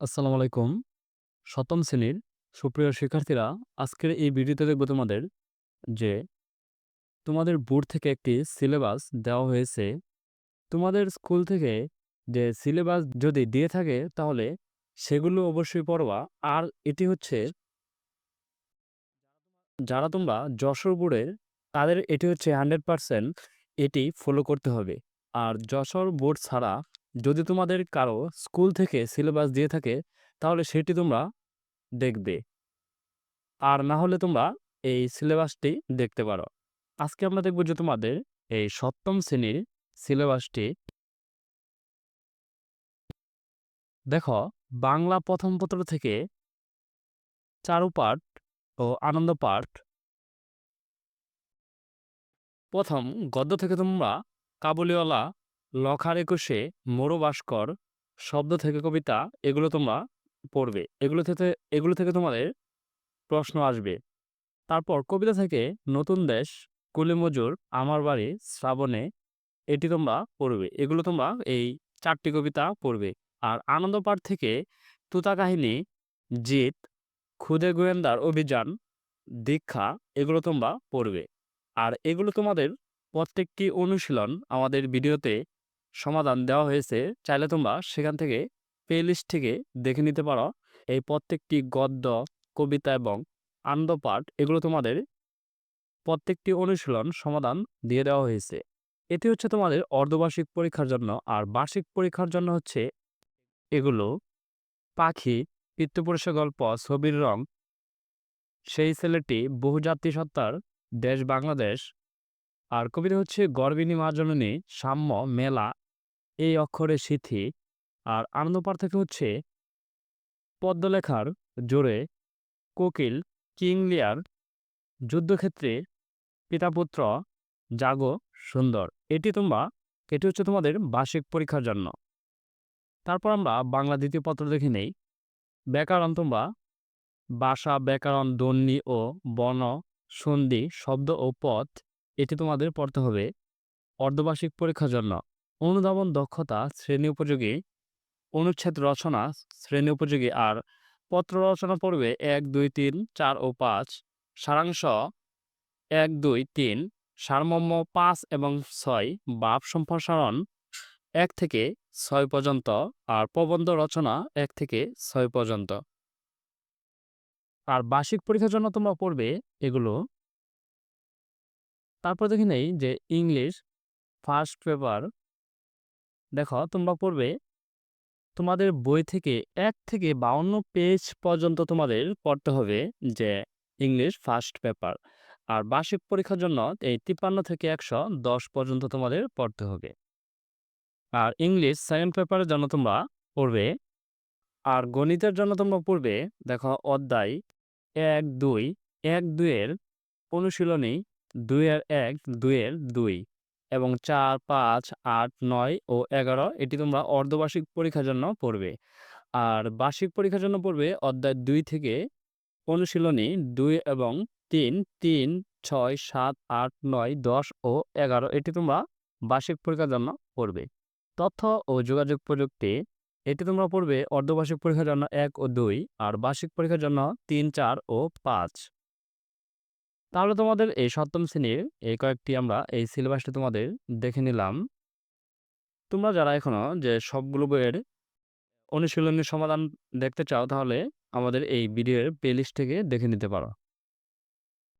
আসসালামু আলাইকুম। সপ্তম শ্রেণির সুপ্রিয় শিক্ষার্থীরা, আজকের এই ভিডিওতে দেখব তোমাদের যে তোমাদের বোর্ড থেকে একটি সিলেবাস দেওয়া হয়েছে। তোমাদের স্কুল থেকে যে সিলেবাস যদি দিয়ে থাকে তাহলে সেগুলো অবশ্যই পড়বা। আর এটি হচ্ছে যারা তোমরা যশোর বোর্ডের তাদের এটি হচ্ছে 100% এটি ফলো করতে হবে। আর যশোর বোর্ড ছাড়া যদি তোমাদের কারও স্কুল থেকে সিলেবাস দিয়ে থাকে, তাহলে সেটি তোমরা দেখবে। আর না হলে তোমরা এই সিলেবাসটি দেখতে পারো। আজকে আমরা দেখব যে তোমাদের এই সপ্তম শ্রেণির সিলেবাসটি দেখো, বাংলা প্রথম পত্র থেকে চারুপাঠ ও আনন্দ পাঠ প্রথম গদ্য থেকে তোমরা কাবুলিওয়ালা লখার একুশে মোরো ভাস্কর শব্দ থেকে কবিতা, এগুলো তোমরা পড়বে। এগুলো থেকে এগুলো থেকে তোমাদের প্রশ্ন আসবে। তারপর কবিতা থেকে নতুন দেশ, কুলি মজুর, আমার বাড়ি, শ্রাবণে এটি তোমরা পড়বে। এগুলো তোমরা এই চারটি কবিতা পড়বে। আর আনন্দ পাঠ থেকে তুতা কাহিনী, জিত, খুদে গোয়েন্দার অভিযান, দীক্ষা, এগুলো তোমরা পড়বে। আর এগুলো তোমাদের প্রত্যেকটি অনুশীলন আমাদের ভিডিওতে সমাধান দেওয়া হয়েছে, চাইলে তোমরা সেখান থেকে প্লেলিস্ট থেকে দেখে নিতে পারো। এই প্রত্যেকটি গদ্য, কবিতা এবং আনন্দ পাঠ এগুলো তোমাদের প্রত্যেকটি অনুশীলন সমাধান দিয়ে দেওয়া হয়েছে। এটি হচ্ছে তোমাদের অর্ধবার্ষিক পরীক্ষার জন্য, আর বার্ষিক পরীক্ষার জন্য হচ্ছে এগুলো পাখি পিতৃপুরুষের গল্প, ছবির রং, সেই ছেলেটি বহুজাতি সত্তার দেশ বাংলাদেশ, আর কবিতা হচ্ছে গর্বিনী মা জননী সাম্য, মেলা এই অক্ষরে সিথি। আর আনন্দপাড় থেকে হচ্ছে পদ্মলেখার জোরে কোকিল কিং লিয়ার যুদ্ধক্ষেত্রে পিতাপুত্র জাগো সুন্দর। এটি তোমরা, এটি হচ্ছে তোমাদের বার্ষিক পরীক্ষার জন্য। তারপর আমরা বাংলা দ্বিতীয় পত্র দেখে নেই। ব্যাকরণ তোমরা ভাষা ব্যাকরণ ধ্বনি ও বর্ণ, সন্ধি, শব্দ ও পথ, এটি তোমাদের পড়তে হবে অর্ধবার্ষিক পরীক্ষার জন্য। অনুধাবন দক্ষতা শ্রেণি উপযোগী, অনুচ্ছেদ রচনা শ্রেণি উপযোগী আর পত্র রচনা পড়বে এক, দুই, তিন, চার ও পাঁচ। সারাংশ এক, দুই, তিন, সারমর্ম পাঁচ এবং ছয় বাপ সম্প্রসারণ এক থেকে ছয় পর্যন্ত আর প্রবন্ধ রচনা এক থেকে ছয় পর্যন্ত। আর বার্ষিক পরীক্ষার জন্য তোমরা পড়বে এগুলো। তারপর দেখে নেই যে ইংলিশ ফার্স্ট পেপার দেখো, তোমরা পড়বে, তোমাদের বই থেকে এক থেকে বাউন্ন পেজ পর্যন্ত তোমাদের পড়তে হবে যে ইংলিশ ফার্স্ট পেপার আর বার্ষিক পরীক্ষার জন্য এই তিপ্পান্ন থেকে একশো দশ পর্যন্ত তোমাদের পড়তে হবে। আর ইংলিশ সেকেন্ড পেপারের জন্য তোমরা পড়বে, আর গণিতের জন্য তোমরা পড়বে, দেখো, অধ্যায় এক দুই, এক দুইয়ের অনুশীলনী, দুইয়ের এক, দুইয়ের দুই। এবং চার, পাঁচ, আট, নয় ও এগারো এটি তোমরা অর্ধবার্ষিক পরীক্ষার জন্য পড়বে। আর বার্ষিক পরীক্ষার জন্য পড়বে অধ্যায় দুই থেকে অনুশীলনী দুই এবং তিন তিন, ছয়, সাত, আট, নয়, দশ ও এগারো এটি তোমরা বার্ষিক পরীক্ষার জন্য পড়বে। তথ্য ও যোগাযোগ প্রযুক্তি, এটি তোমরা পড়বে অর্ধবার্ষিক পরীক্ষার জন্য এক ও দুই আর বার্ষিক পরীক্ষার জন্য তিন, চার ও পাঁচ। তাহলে তোমাদের এই সপ্তম শ্রেণির এই কয়েকটি আমরা এই সিলেবাসটি তোমাদের দেখে নিলাম। তোমরা যারা এখনও যে সবগুলো বইয়ের অনুশীলনের সমাধান দেখতে চাও তাহলে আমাদের এই ভিডিওর প্লেলিস্ট থেকে দেখে নিতে পারো।